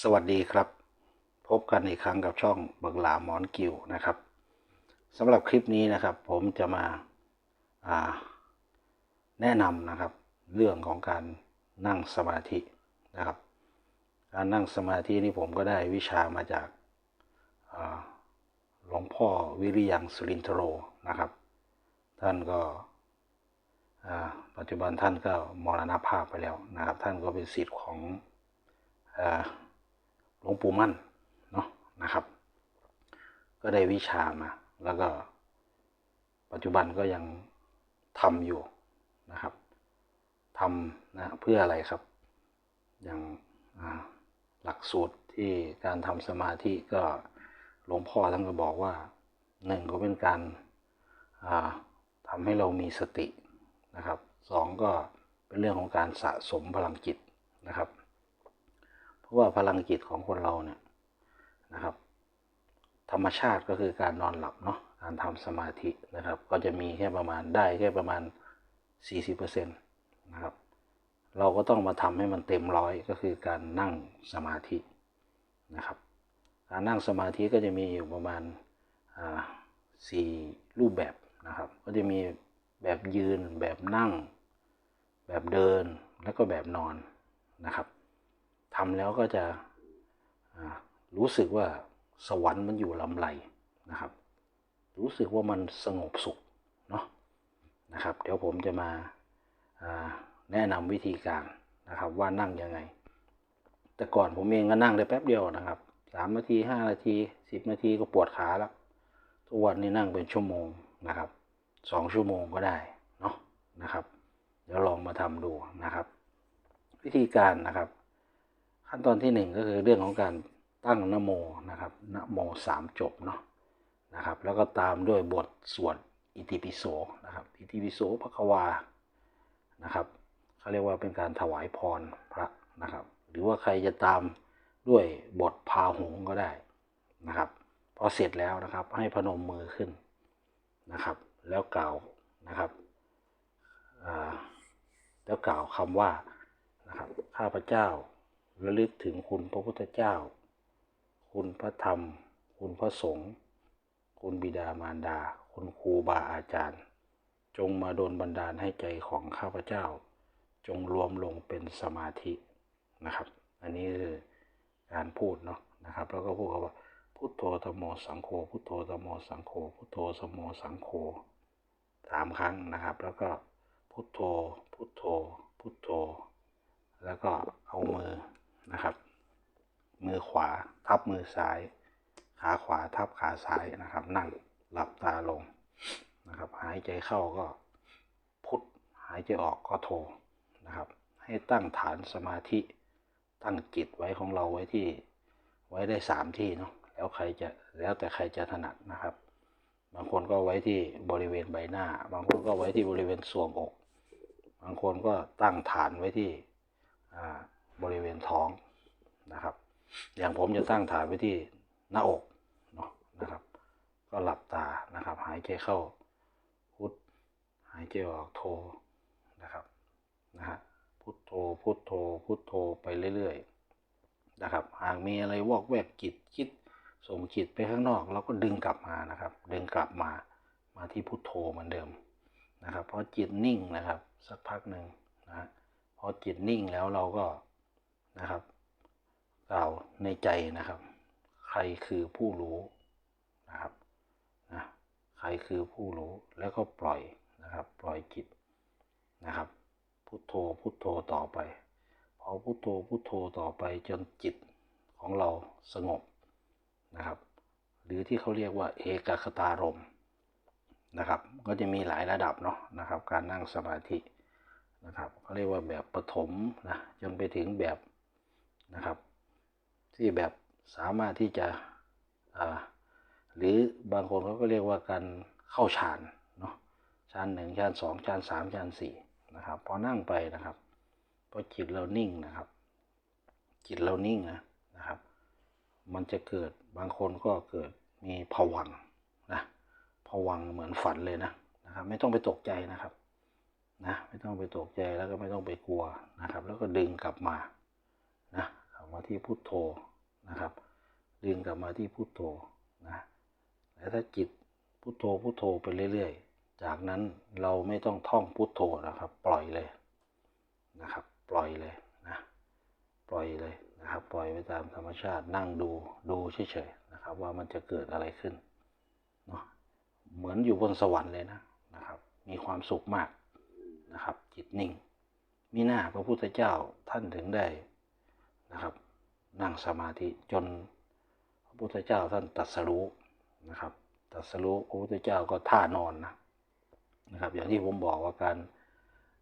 สวัสดีครับ พบกันอีกครั้งกับช่องเบิกหลาหมอนกิวนะครับสำหรับคลิปนี้นะครับ ผมจะมาาแนะนำนะครับ เรื่องของการนั่งสมาธินะครับ การนั่งสมาธินี่ผมก็ได้วิชามาจากาหลวงพ่อวิริยังสุรินทโรนะครับ ท่านก็ปัจจุบันท่านก็มรณภาพไปแล้วนะครับ ท่านก็เป็นศิษย์ของอ ลวงปู่มั่นเนาะนะครับ ก็ได้วิชามา แล้วก็ปัจจุบันก็ยังทำอยู่นะครับทำนะเพื่ออะไรครับ อย่างหลักสูตรที่การทำสมาธิก็หลวงพ่อท่านก็บอกว่าหนึ่งก็เป็นการาทำให้เรามีสตินะครับสองก็เป็นเรื่องของการสะสมพลังจิตนะครับ เพราะว่าพลังจิตของคนเราเนี่ยนะครับ ธรรมชาติก็คือการนอนหลับเนาะการทำสมาธินะครับ ก็จะมีแค่ประมาณได้แค่ประมาณ 40%นะครับ เราก็ต้องมาทำให้มันเต็มร้อยก็คือการนั่งสมาธินะครับ การนั่งสมาธิก็จะมีอยู่ประมาณสี่รูปแบบนะครับ ก็จะมีแบบยืนแบบนั่ง แบบเดินแล้วก็แบบนอนนะครับ ทำแล้วก็จะรู้สึกว่าสวรรค์มันอยู่ลำไหลนะครับ รู้สึกว่ามันสงบสุขเนาะนะครับ เดี๋ยวผมจะมาอ่าแนะนำวิธีการนะครับว่านั่งยังไง แต่ก่อนผมเองก็นั่งได้แป๊บเดียวนะครับสามนาทีห้านาทีสิบนาทีก็ปวดขาแล้วทุกวันนี้นั่งเป็นชั่วโมงนะครับสองชั่วโมงก็ได้เนาะนะครับ เดี๋ยวลองมาทำดูนะครับ วิธีการนะครับ ขั้นตอนที่หนึ่งก็คือเรื่องของการตั้งนโมนะครับนโมสามจบเนาะนะครับ แล้วก็ตามด้วยบทสวดอิติปิโสนะครับอิติปิโสพระควานะครับเขาเรียกว่าเป็นการถวายพรพระนะครับ หรือว่าใครจะตามด้วยบทพาหงก็ได้นะครับ พอเสร็จแล้วนะครับให้พนมมือขึ้นนะครับ แล้วกล่าวนะครับแล้วกล่าวคำว่านะครับข้าพเจ้า ระลึกถึงคุณพระพุทธเจ้า คุณพระธรรม คุณพระสงฆ์คุณบิดามารดา คุณครูบาอาจารย์ จงมาโดนบันดาลให้ใจของข้าพเจ้า จงรวมลงเป็นสมาธินะครับ อันนี้คือการพูดเนาะนะครับ แล้วก็พูดว่าพุทโธธรรมโมสังโฆพุทโธธรรมโมสังโฆพุทโธธรรมโมสังโฆสามครั้งนะครับ แล้วก็พุทโธพุทโธพุทโธ แล้วก็เอามือ นะครับ มือขวาทับมือซ้าย ขาขวาทับขาซ้ายนะครับ นั่งหลับตาลงนะครับ หายใจเข้าก็พุทหายใจออกก็โทนะครับ ให้ตั้งฐานสมาธิตั้งจิตไว้ของเราไว้ที่ไว้ได้สามที่เนาะแล้วใครจะแล้วแต่ใครจะถนัดนะครับ บางคนก็ไว้ที่บริเวณใบหน้า บางคนก็ไว้ที่บริเวณทรวงอก บางคนก็ตั้งฐานไว้ที่อ่า ท้องนะครับ อย่างผมจะตั้งฐานไว้ที่หน้าอกเนาะนะครับ ก็หลับตานะครับ หายใจเข้าพุทหายใจออกโทนะครับนะฮะพุทโธพุทโธพุทโธไปเรื่อยๆนะครับ หากมีอะไรวอกแวกจิตคิดส่งจิตไปข้างนอกเราก็ดึงกลับมานะครับ ดึงกลับมามาที่พุทโธเหมือนเดิมนะครับพอจิตนิ่งนะครับ สักพักหนึ่งนะฮะพอจิตนิ่งแล้วเราก็ นะครับกล่าในใจนะครับ ใครคือผู้รู้นะครับนะใครคือผู้รู้แล้วก็ปล่อยนะครับ ปล่อยจิตนะครับพุทโธพุทโธต่อไปพอพุทโธพุทโธต่อไปจนจิตของเราสงบนะครับ หรือที่เขาเรียกว่าเอกคตารมนะครับ ก็จะมีหลายระดับเนาะนะครับ การนั่งสมาธินะครับเขาเรียกว่าแบบปฐมนะจนไปถึงแบบ นะครับ ที่แบบสามารถที่จะหรือบางคนเขาก็เรียกว่าการเข้าฌานเนาะฌานหนึ่งฌานสองฌานสามฌานสี่นะครับพอนั่งไปนะครับพอจิตเรานิ่งนะครับ จิตเรานิ่งนะนะครับ มันจะเกิดบางคนก็เกิดมีผวังนะผวังเหมือนฝันเลยนะนะครับ ไม่ต้องไปตกใจนะครับนะไม่ต้องไปตกใจแล้วก็ไม่ต้องไปกลัวนะครับ แล้วก็ดึงกลับมา นะกลับมาที่พุทโธนะครับ ดึงกลับมาที่พุทโธนะแล้วถ้าจิตพุทโธพุทโธไปเรื่อยๆ จากนั้นเราไม่ต้องท่องพุทโธนะครับ ปล่อยเลยนะครับ ปล่อยเลยนะปล่อยเลยนะครับ ปล่อยไปตามธรรมชาตินั่งดูดูเฉยๆนะครับ ว่ามันจะเกิดอะไรขึ้นเนาะเหมือนอยู่บนสวรรค์เลยนะนะครับ มีความสุขมากนะครับ จิตนิ่ง มีหน้าพระพุทธเจ้าท่านถึงได้ นะครับ นั่งสมาธิจนพระพุทธเจ้าท่านตรัสรู้นะครับตรัสรู้พระพุทธเจ้าก็ท่านอนนะนะครับ อย่างที่ผมบอกว่าการ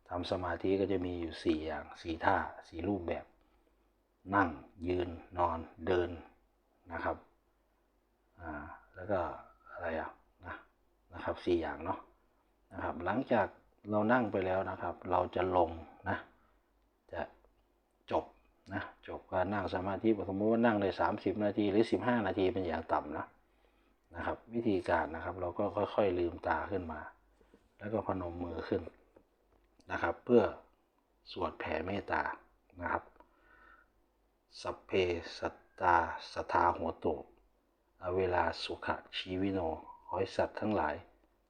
ทำสมาธิก็จะมีอยู่สี่อย่างสี่ท่าสี่รูปแบบ นั่งยืนนอนเดินนะครับอ่าแล้วก็อะไรอะนะนะครับสี่อย่างเนาะนะครับ หลังจากเรานั่งไปแล้วนะครับ เราจะลงนะ นะจบการนั่งสมาธิสมมติว่านั่งได้สามสิบนาทีหรือสิบห้านาทีเป็นอย่างต่ำนะนะครับ วิธีการนะครับเราก็ค่อย ๆ ลืมตาขึ้นมา แล้วก็พนมมือขึ้นนะครับ เพื่อสวดแผ่เมตตานะครับสัพเพสัตตาสทธาหัวโตอเวลาสุขชีวิโนขอให้สัตว์ทั้งหลาย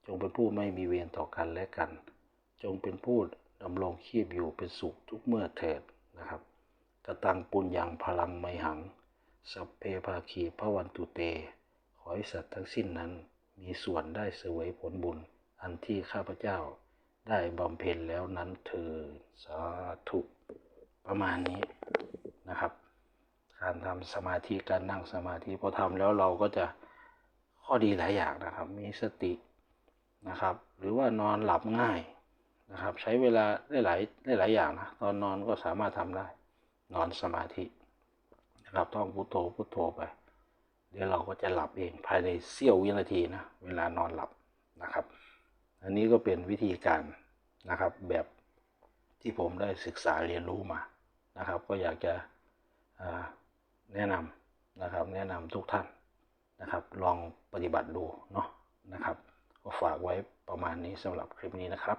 จงเป็นผู้ไม่มีเวรต่อกันและกัน จงเป็นผู้ดำรงชีพอยู่เป็นสุขทุกเมื่อเถิดนะครับ กตังปุญญังพลังไมหัง สัพเพภาคีพระวันตุเต ขอให้สัตว์ทั้งสิ้นนั้นมีส่วนได้เสวยผลบุญ อันที่ข้าพเจ้าได้บำเพ็ญแล้วนั้นเถิดสาธุประมาณนี้นะครับ การทำสมาธิการนั่งสมาธิพอทำแล้วเราก็จะข้อดีหลายอย่างนะครับ มีสตินะครับ หรือว่านอนหลับง่ายนะครับ ใช้เวลาได้หลายได้หลายอย่างนะตอนนอนก็สามารถทำได้ นอนสมาธินะครับท่องพุโทโธพุโทโธไป เดี๋ยวเราก็จะหลับเองภายในเสี้ยววินาทีนะเวลานอนหลับนะครับ อันนี้ก็เป็นวิธีการนะครับแบบที่ผมได้ศึกษาเรียนรู้มานะครับ ก็อยากจะแนะนำนะครับแนะนำทุกท่านนะครับ ลองปฏิบัติดูเนาะนะครับก็ฝากไว้ประมาณนี้สำหรับคลิปนี้นะครับ